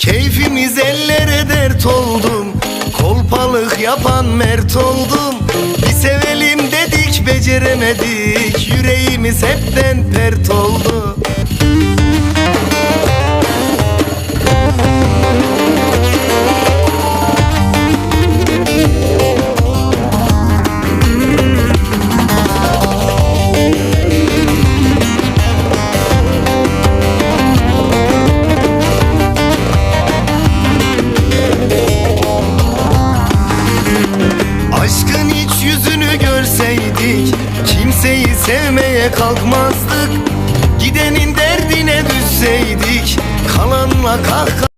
Keyfimiz ellere dert oldum. Kolpalık yapan mert oldum. Bir sevelim dedik beceremedik. Yüreğimiz hepten pert oldu Yüzünü görseydik Kimseyi sevmeye kalkmazdık. Gidenin derdine düşseydik Kalanla kahkaha